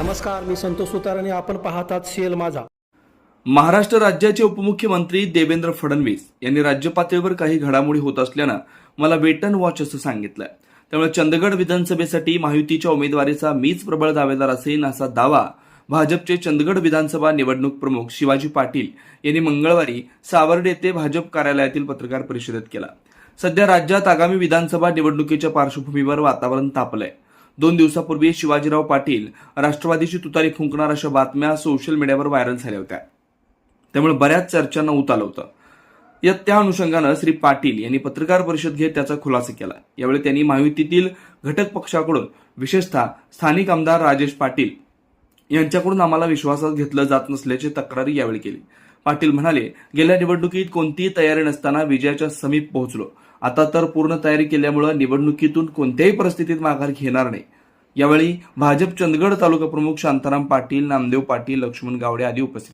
नमस्कार मी संतोष सुतार आणि आपण पाहतात सीएल माझा. महाराष्ट्र राज्याचे उपमुख्यमंत्री देवेंद्र फडणवीस यांनी राज्य पातळीवर काही घडामोडी होत असल्यानं मला वेटन वॉच असं सांगितलंय. त्यामुळे चंदगड विधानसभेसाठी महायुतीच्या उमेदवारीचा मीच प्रबळ दावेदार असेल असा दावा भाजपचे चंदगड विधानसभा निवडणूक प्रमुख शिवाजी पाटील यांनी मंगळवारी सावर्डे येथे भाजप कार्यालयातील पत्रकार परिषदेत केला. सध्या राज्यात आगामी विधानसभा निवडणुकीच्या पार्श्वभूमीवर वातावरण तापलंय. दोन दिवसापूर्वी शिवाजीराव पाटील राष्ट्रवादीची तुतारी फुंकणार अशा बातम्या सोशल मीडियावर व्हायरल झाल्या होत्या. त्यामुळे बऱ्याच चर्चांना ऊत आलं होतं. या त्या अनुषंगानं श्री पाटील यांनी पत्रकार परिषद घेत त्याचा खुलासा केला. यावेळी त्यांनी महायुतीतील घटक पक्षाकडून विशेषतः स्थानिक आमदार राजेश पाटील यांच्याकडून आम्हाला विश्वासात घेतलं जात नसल्याची तक्रारी यावेळी केली. पाटील म्हणाले गेल्या निवडणुकीत कोणतीही तयारी नसताना विजयाच्या समीप पोहोचलो. आता तर पूर्ण तयारी केल्यामुळं निवडणुकीतून कोणत्याही परिस्थितीत माघार घेणार नाही. यावेळी भाजप चंदगड तालुका प्रमुख शांताराम पाटील नामदेव पाटील लक्ष्मण गावडे आदी उपस्थित